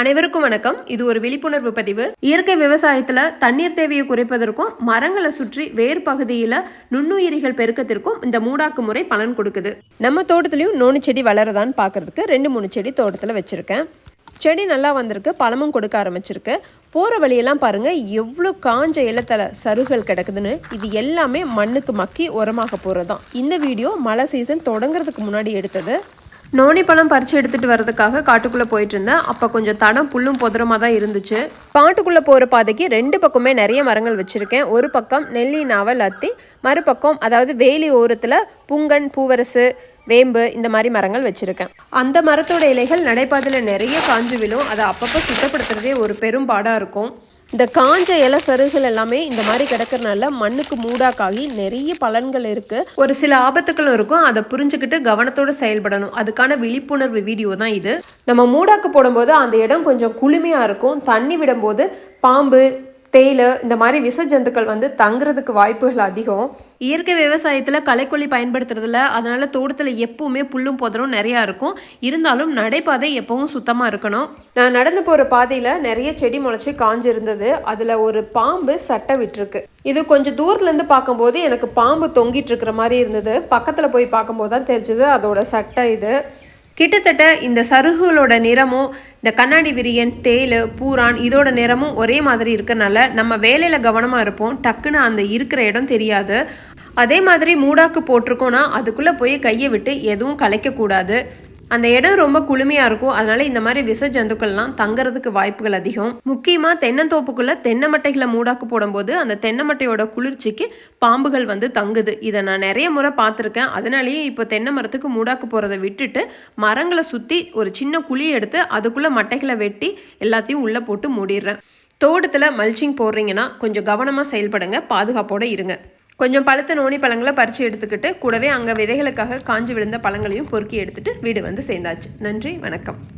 அனைவருக்கும் வணக்கம். இது ஒரு விழிப்புணர்வு பதிவு. இயற்கை விவசாயத்துல தண்ணீர் தேவையை குறைப்பதற்கும் மரங்களை சுற்றி வேர் பகுதியில நுண்ணுயிரிகள் பெருக்கத்திற்கும் இந்த மூடாக்கு முறை பலன் கொடுக்குது. நம்ம தோட்டத்திலையும் நோனு செடி வளருதான்னு பார்க்கறதுக்கு ரெண்டு மூணு செடி தோட்டத்தில் வச்சிருக்கேன். செடி நல்லா வந்திருக்கு பழமும் கொடுக்க ஆரம்பிச்சிருக்கு. போகிற வழியெல்லாம் பாருங்க எவ்வளோ காஞ்ச இலத்தலை சருகள் கிடக்குதுன்னு இது எல்லாமே மண்ணுக்கு மக்கி உரமாக போகிறது தான் இந்த வீடியோ மழை சீசன் தொடங்குறதுக்கு முன்னாடி எடுத்தது. நோனி பழம் பறித்து எடுத்துகிட்டு வர்றதுக்காக காட்டுக்குள்ளே போயிட்டு இருந்தேன். அப்போ கொஞ்சம் தடம் புல்லும் புதரமாக தான் இருந்துச்சு. காட்டுக்குள்ளே போகிற பாதைக்கு ரெண்டு பக்கமே நிறைய மரங்கள் வச்சுருக்கேன். ஒரு பக்கம் நெல்லி நாவல் அத்தி மறுபக்கம் அதாவது வேலி ஓரத்தில் புங்கன் பூவரசு வேம்பு இந்த மாதிரி மரங்கள் வச்சுருக்கேன். அந்த மரத்தோட இலைகள் நடைபாதையில் நிறைய காஞ்சு விழும். அதை அப்பப்போ சுத்தப்படுத்துறதே ஒரு பெரும் பாடாக இருக்கும். இந்த காஞ்ச இலை சருகுகள் எல்லாமே இந்த மாதிரி கிடக்கறனால மண்ணுக்கு மூடாக்காகி நிறைய பலன்கள் இருக்கு. ஒரு சில ஆபத்துகளும் இருக்கும். அதை புரிஞ்சுக்கிட்டு கவனத்தோடு செயல்படணும். அதுக்கான விழிப்புணர்வு வீடியோ தான் இது. நம்ம மூடாக்கு போடும்போது அந்த இடம் கொஞ்சம் குளுமையாக இருக்கும். தண்ணி விடும்போது பாம்பு தேயிலை இந்த மாதிரி விஷ ஜந்துக்கள் வந்து தங்குறதுக்கு வாய்ப்புகள் அதிகம். இயற்கை விவசாயத்தில் களைக்கொல்லி பயன்படுத்துறதுல அதனால தோட்டத்தில் எப்பவுமே புல்லும் புதரும் நிறையா இருக்கும். இருந்தாலும் நடைபாதை எப்பவும் சுத்தமாக இருக்கணும். நான் நடந்து போகிற பாதையில் நிறைய செடி முளைச்சி காஞ்சு இருந்தது அதில் ஒரு பாம்பு சட்டை விட்டுருக்கு. இது கொஞ்சம் தூரத்துலேருந்து பார்க்கும்போது எனக்கு பாம்பு தொங்கிட்டு இருக்கிற மாதிரி இருந்தது. பக்கத்தில் போய் பார்க்கும்போது தான் தெரிஞ்சது அதோட சட்டை இது. கிட்டத்தட்ட இந்த சருகுகளோட நிறமும் இந்த கண்ணாடி விரியன் தேள் பூரான் இதோட நிறமும் ஒரே மாதிரி இருக்கிறனால நம்ம வேலையில் கவனமாக இருப்போம். டக்குன்னு அந்த இருக்கிற இடம் தெரியாது. அதே மாதிரி மூடாக்கு போட்டிருக்கோன்னா அதுக்குள்ளே போய் கையை விட்டு எதுவும் கலைக்கக்கூடாது. அந்த இடம் ரொம்ப குளுமையாக இருக்கும். அதனால இந்த மாதிரி விஷ ஜந்துக்கள்லாம் தங்குறதுக்கு வாய்ப்புகள் அதிகம். முக்கியமாக தென்னந்தோப்புக்குள்ளே தென்னை மட்டைகளை மூடாக்கு போடும்போது அந்த தென்னை மட்டையோட குளிர்ச்சிக்கு பாம்புகள் வந்து தங்குது. இதை நான் நிறைய முறை பார்த்துருக்கேன். அதனாலேயே இப்போ தென்னை மரத்துக்கு மூடாக்கு போகிறத விட்டுட்டு மரங்களை சுற்றி ஒரு சின்ன குழி எடுத்து அதுக்குள்ளே மட்டைகளை வெட்டி எல்லாத்தையும் உள்ளே போட்டு மூடிடுறேன். தோட்டத்தில் மல்ச்சிங் போடுறீங்கன்னா கொஞ்சம் கவனமாக செயல்படுங்க. பாதுகாப்போடு இருங்க. கொஞ்சம் பழுத்த நோனி பழங்களை பறித்து எடுத்துக்கிட்டு கூடவே அங்கே விதைகளுக்காக காஞ்சி விழுந்த பழங்களையும் பொறுக்கி எடுத்துட்டு வீடு வந்து சேர்ந்தாச்சு. நன்றி வணக்கம்.